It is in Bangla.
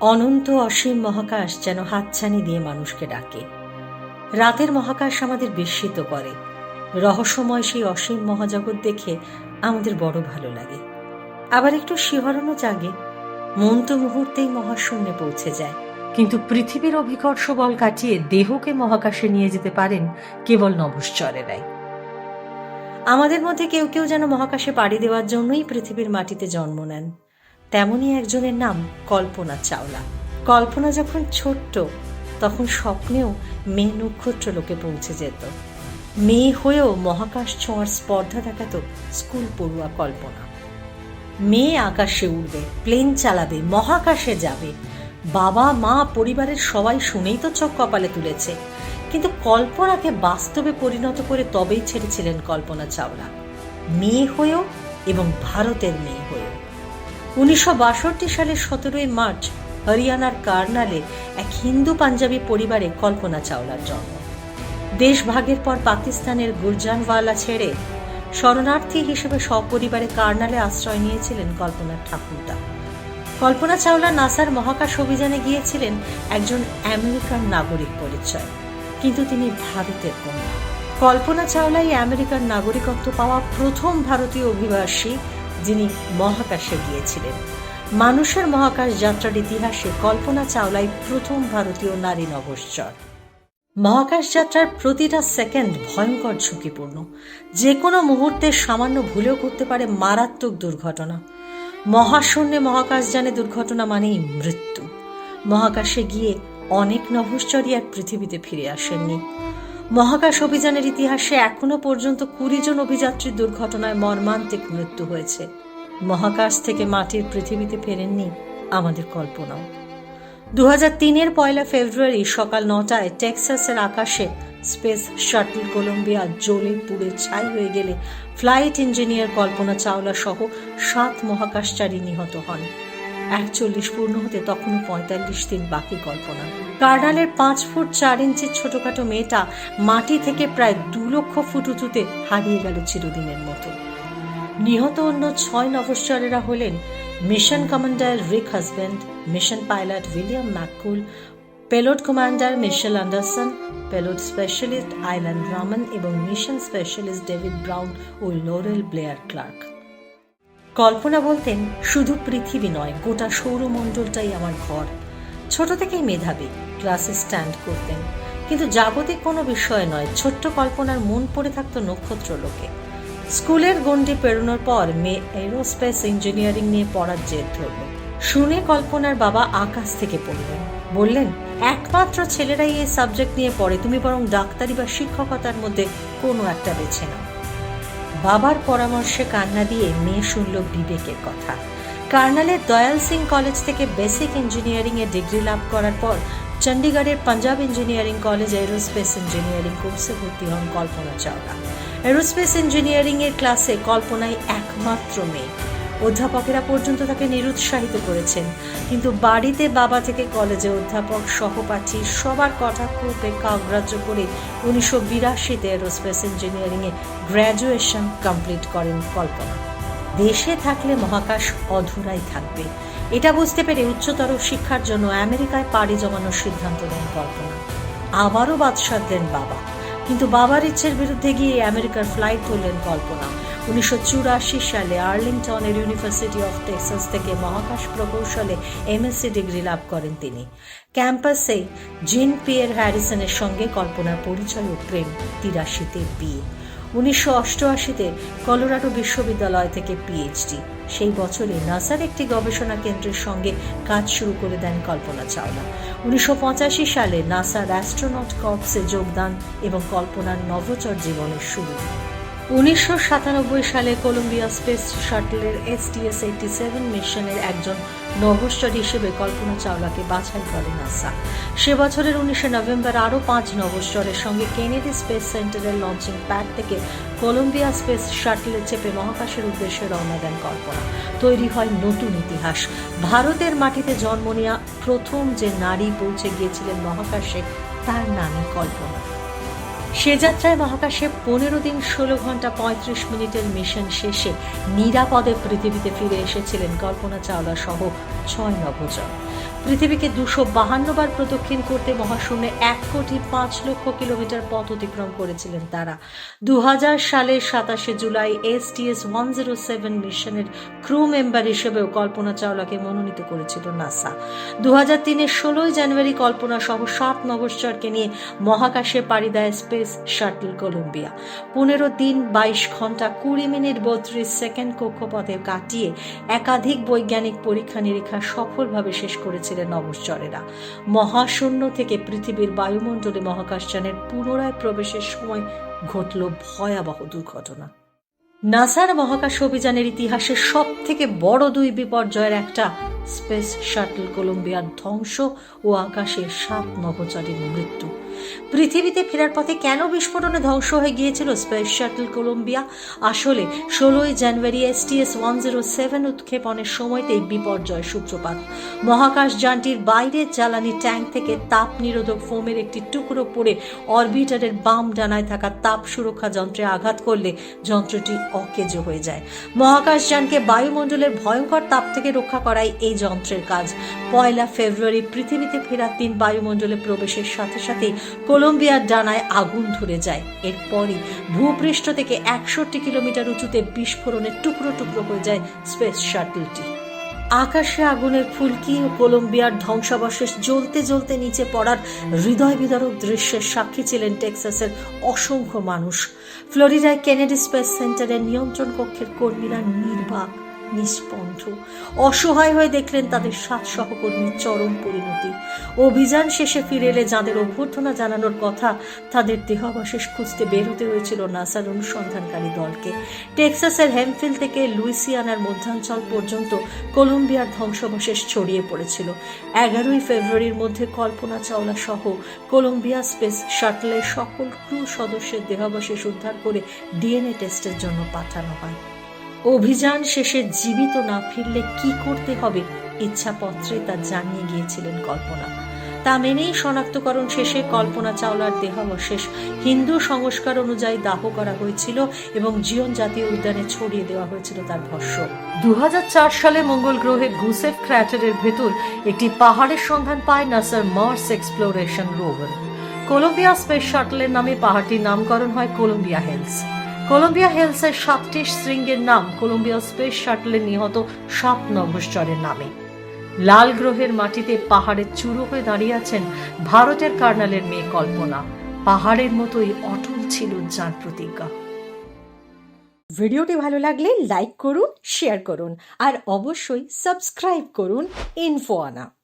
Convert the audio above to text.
অনন্ত অসীম মহাকাশ যেন হাতছানি দিয়ে মানুষকে ডাকে। রাতের মহাকাশ আমাদের বিস্মিত করে। রহস্যময় সেই অসীম মহাজগৎ দেখে আমাদের বড় ভালো লাগে। আবার একটু শিহরণও জাগে। মন তো মুহূর্তেই মহাশূন্যে পৌঁছে যায়। কিন্তু পৃথিবীর অভিকর্ষ বল কাটিয়ে দেহকে মহাকাশে নিয়ে যেতে পারেন কেবল নভশ্চরেরাই আমাদের মধ্যে কেউ কেউ যেন মহাকাশে পাড়ি দেওয়ার জন্যই পৃথিবীর মাটিতে জন্ম নেন। তেমনই একজনের নাম কল্পনা চাওলা। কল্পনা যখন ছোট্ট, তখন স্বপ্নেও মেয়ে নক্ষত্র লোকে পৌঁছে যেত। মেয়ে হয়েও মহাকাশ ছোঁয়ার স্পর্ধা দেখাত স্কুল পড়ুয়া কল্পনা। মেয়ে আকাশে উড়বে, প্লেন চালাবে, মহাকাশে যাবে। বাবা, মা, পরিবারের সবাই শুনেই তো চোখ কপালে তুলেছে। কিন্তু কল্পনাকে বাস্তবে পরিণত করে তবেই ছেড়েছিলেন কল্পনা চাওলা। মেয়ে হয়েও এবং ভারতের মেয়ে হয়েও। উনিশশো বাষট্টি সালের সতেরোই মার্চ হরিয়ানার কার্নালে এক হিন্দু পাঞ্জাবি পরিবারে কল্পনা চাওলার জন্ম। দেশভাগের পর পাকিস্তানের গুরজানওয়ালা ছেড়ে শরণার্থী হিসেবে সপরিবারে কার্নালে আশ্রয় নিয়েছিলেন কল্পনার ঠাকুরদা। কল্পনা চাওলা নাসার মহাকাশ অভিযানে গিয়েছিলেন একজন আমেরিকান নাগরিক পরিচয়, কিন্তু তিনি ভারতের কন্যা। কল্পনা চাওলাই আমেরিকার নাগরিকত্ব পাওয়া প্রথম ভারতীয় অভিবাসী যিনি মহাকাশে গিয়েছিলেন। মানুষের মহাকাশ যাত্রার ইতিহাসে কল্পনা চাওলাই প্রথম ভারতীয় নারী নভশ্চর। মহাকাশ যাত্রার প্রতিটা সেকেন্ড ভয়ঙ্কর ঝুঁকিপূর্ণ। যে কোনো মুহূর্তে সামান্য ভুলেও করতে পারে মারাত্মক দুর্ঘটনা। মহাশূন্যে মহাকাশযানে দুর্ঘটনা মানেই মৃত্যু। মহাকাশে গিয়ে অনেক নভশ্চরই আর পৃথিবীতে ফিরে আসেননি। মহাকাশ অভিযানের ইতিহাসে এখনও পর্যন্ত কুড়ি জন অভিযাত্রীর দুর্ঘটনায় মর্মান্তিক মৃত্যু হয়েছে। মহাকাশ থেকে মাটির পৃথিবীতে ফেরেননি আমাদের কল্পনাও। দু তিনের পয়লা ফেব্রুয়ারি সকাল নটায় টেক্সাসের আকাশে স্পেস শাটল কলম্বিয়া জ্বলে পুড়ে ছাই হয়ে গেলে ফ্লাইট ইঞ্জিনিয়ার কল্পনা চাওলা সহ সাত মহাকাশচারী নিহত হন। একচল্লিশ পূর্ণ হতে তখনও পঁয়তাল্লিশ দিন বাকি কল্পনা। কার্ডালের পাঁচ ফুট চার ইঞ্চির ছোটখাটো মেয়েটা মাটি থেকে প্রায় দু লক্ষ ফুট উঁচুতে হারিয়ে গেল চিরদিনের মতো। নিহত অন্য ছয় নভশ্চরেরা হলেন mission commander Rick Husband, mission pilot William McCool payload commander Michael Anderson payload specialist Ilan Ramon এবং মিশন স্পেশালিস্ট ডেভিড ব্রাউন ও লোরেল ব্লেয়ার ক্লার্ক। কল্পনা বলতেন, শুধু পৃথিবী নয়, গোটা সৌরমণ্ডলটাই আমার ঘর। ছোট থেকেই মেধাবী, ক্লাসে স্ট্যান্ড করতেন। কিন্তু জাগতিক কোনো বিষয় নয়, ছোট্ট কল্পনার মন পড়ে থাকতো নক্ষত্র লোকে। স্কুলের গণ্ডি পেরোনোর পর মেয়ে এরোস্পেস ইঞ্জিনিয়ারিং নিয়ে পড়ার জেদ ধরল। শুনে কল্পনার বাবা আকাশ থেকে পড়লেন। বললেন, একমাত্র ছেলেরাই এই সাবজেক্ট নিয়ে পড়ে, তুমি বরং ডাক্তারি বা শিক্ষকতার মধ্যে কোনো একটা বেছে নাও। বাবার পরামর্শে কান্না দিয়ে মেয়ে শুনল বিবেকের কথা। কার্নালের দয়াল সিং কলেজ থেকে বেসিক ইঞ্জিনিয়ারিংয়ে ডিগ্রি লাভ করার পর চণ্ডীগড়ের Punjab engineering college aerospace engineering কোর্সে ভর্তি হন কল্পনা চাওলা। এরোস্পেস ইঞ্জিনিয়ারিংয়ের ক্লাসে কল্পনায় একমাত্র মেয়ে। অধ্যাপকেরা পর্যন্ত তাকে নিরুৎসাহিত করেছেন। কিন্তু বাড়িতে বাবা থেকে কলেজে অধ্যাপক, সহপাঠী সবার কটাক্ষ উপেক্ষা অগ্রাহ্য করে উনিশশো বিরাশিতে এরোস্পেস ইঞ্জিনিয়ারিংয়ে গ্র্যাজুয়েশন কমপ্লিট করেন কল্পনা। দেশে থাকলে মহাকাশ অধুরাই থাকবে। এটা বুঝতে পেরে উচ্চতর শিক্ষার জন্য আমেরিকায় পাড়ি জমানোর সিদ্ধান্ত নেন কল্পনা। আবারও বাদশাহ দেন বাবা। কিন্তু বাবার ইচ্ছের বিরুদ্ধে গিয়ে আমেরিকার ফ্লাইট তুললেন কল্পনা। উনিশশো চুরাশি সালে আর্লিংটনের ইউনিভার্সিটি অফ টেক্সাস থেকে মহাকাশ প্রকৌশলে এমএসসি ডিগ্রি লাভ করেন তিনি। ক্যাম্পাসে জিন পিয়ার হ্যারিসনের সঙ্গে কল্পনার পরিচয় ও প্রেম তিরাশিতে বিয়ে উনিশশো অষ্টআশিতে কলোরাডো বিশ্ববিদ্যালয় থেকে পিএইচডি। সেই বছরে নাসার একটি গবেষণা কেন্দ্রের সঙ্গে কাজ শুরু করে দেন কল্পনা চাওলা। উনিশশো পঁচাশি সালে নাসার অ্যাস্ট্রোনট কর্পসে যোগদান এবং কল্পনার নভোচর জীবনের শুরু। উনিশশো সাতানব্বই সালে কলম্বিয়া স্পেস শাটলের এসটিএস এইটি সেভেন মিশনের একজন নভশ্চর হিসেবে কল্পনা চাওলাকে বাছাই করে নাসা। সে বছরের উনিশে নভেম্বর আরও পাঁচ নভশ্চরের সঙ্গে কেনেডি স্পেস সেন্টারের লঞ্চিং প্যাড থেকে কলম্বিয়া স্পেস শাটলে চেপে মহাকাশের উদ্দেশ্যে রওনা দেন কল্পনা। তৈরি হয় নতুন ইতিহাস। ভারতের মাটিতে জন্ম নেওয়া প্রথম যে নারী পৌঁছে গিয়েছিলেন মহাকাশে, তার নামই কল্পনা। সে যাত্রায় মহাকাশে পনেরো দিন ষোলো ঘণ্টা পঁয়ত্রিশ মিনিটের মিশন শেষে নিরাপদে পৃথিবীতে ফিরে এসেছিলেন কল্পনা চাওলা সহ ছয় নভোচার পৃথিবীকে দুশো বাহান্নবার প্রদক্ষিণ করতে মহাশূন্যে এক কোটি পাঁচ লক্ষ কিলোমিটার পথ অতিক্রম করেছিলেন তারা। দু সালের সাতাশে জুলাই এসটিএস ওয়ান জিরো সেভেন মিশনের ক্রু মেম্বার হিসেবেও কল্পনা চাওলাকে মনোনীত করেছিল নাসা। দু হাজার তিনের ষোলোই জানুয়ারি কল্পনা সহ সাত নভশ্চরকে নিয়ে মহাকাশে পাড়ি দেয় স্পেস শাটল কলম্বিয়া। পনেরো দিন, বাইশ ঘণ্টা কুড়ি মিনিট, বত্রিশ সেকেন্ড কক্ষপথে কাটিয়ে একাধিক বৈজ্ঞানিক পরীক্ষা নিরীক্ষা সফলভাবে শেষ করেছিলেন নভশ্চরেরা মহাশূন্য থেকে পৃথিবীর বায়ুমণ্ডলে মহাকাশযানের পুনরায় প্রবেশের সময় ঘটল ভয়াবহ দুর্ঘটনা। নাসার মহাকাশ অভিযানের ইতিহাসে সব থেকে বড় দুই বিপর্যয়ের একটা স্পেস শাটল কলম্বিয়ার ধ্বংস ও আকাশে সাত নভোচারীর মৃত্যু। পৃথিবীতে ফেরার পথে কেন বিস্ফোরণে ধ্বংস হয়ে গিয়েছিল স্পেস শাটল কলম্বিয়া? আসলে ষোলোই জানুয়ারি এসটিএস ওয়ান জিরো সেভেন উৎক্ষেপণের সময়তেই বিপর্যয় সূত্রপাত। মহাকাশ যানটির বাইরের জ্বালানি ট্যাঙ্ক থেকে তাপ নিরোধক ফোমের একটি টুকরো পড়ে অরবিটারের বাম ডানায় থাকা তাপ সুরক্ষা যন্ত্রে আঘাত করলে যন্ত্রটি অকেজ হয়ে যায়। মহাকাশযানকে বায়ুমণ্ডলের ভয়ঙ্কর তাপ থেকে রক্ষা করাই এই যন্ত্রের কাজ। পয়লা ফেব্রুয়ারি পৃথিবীতে ফেরার দিন বায়ুমণ্ডলে প্রবেশের সাথে সাথেই কলম্বিয়ার ডানায় আগুন ধরে যায়। এরপরই ভূপৃষ্ঠ থেকে একষট্টি কিলোমিটার উঁচুতে বিস্ফোরণের টুকরো টুকরো হয়ে যায় স্পেস শাটলটি। আকাশে আগুনের ফুলকি ও কলম্বিয়ার ধ্বংসাবশেষ জ্বলতে জ্বলতে নিচে পড়ার হৃদয় বিদারক দৃশ্যের সাক্ষী ছিলেন টেক্সাসের অসংখ্য মানুষ। ফ্লোরিডায় কেনেডি স্পেস সেন্টারের নিয়ন্ত্রণ কক্ষের কর্মীরা নির্বাক। নিষ্পন্থ। অসহায় হয়ে দেখলেন তাদের সাত সহকর্মীর চরম পরিণতি। অভিযান শেষে ফিরে এলে যাদের অভ্যর্থনা জানানোর কথা তাদের দেহাবশেষ খুঁজতে বের হতে হয়েছিল নাসার অনুসন্ধানকারী দলকে। টেক্সাসের হেমফিল থেকে লুইসিয়ানার মধ্যাঞ্চল পর্যন্ত কলম্বিয়ার ধ্বংসাবশেষ ছড়িয়ে পড়েছিল। এগারোই ফেব্রুয়ারির মধ্যে কল্পনা চাওলা সহ কলম্বিয়া স্পেস শাটলের সকল ক্রু সদস্যের দেহাবশেষ উদ্ধার করে ডিএনএ টেস্টের জন্য পাঠানো হয়। অভিযান শেষে জীবিত না ফিরলে কি করতে হবে ইচ্ছাপত্রে তা জানিয়ে গিয়েছিলেন কল্পনা। তা মেনেই শনাক্তকরণ শেষে কল্পনা চাওলার দেহাবশেষ হিন্দু সংস্কার অনুযায়ী দাহ করা হয়েছিল এবং জিয়ন জাতীয় উদ্যানে ছড়িয়ে দেওয়া হয়েছিল তার ভস্য। দু সালে মঙ্গল গ্রহে গুসেফ ক্র্যাটারের ভেতর একটি পাহাড়ের সন্ধান পায় নাসার Mars exploration rover. Columbia space শাটলের নামে পাহাড়টির নামকরণ হয় কলম্বিয়া হিলস। কলম্বিয়া হিলসের সাতটি শৃঙ্গের নাম কলম্বিয়া স্পেস শাটলে নিহত সাত নভশ্চরের নামে। লাল গ্রহের মাটিতে পাহাড়ের চূড়ো হয়ে দাঁড়িয়ে আছেন ভারতের কার্নালের মেয়ে কল্পনা। পাহাড়ের মতোই অটল ছিল যার প্রতিজ্ঞা। ভিডিওটি ভালো লাগলে লাইক করুন, শেয়ার করুন, আর অবশ্যই সাবস্ক্রাইব করুন ইনফো আনা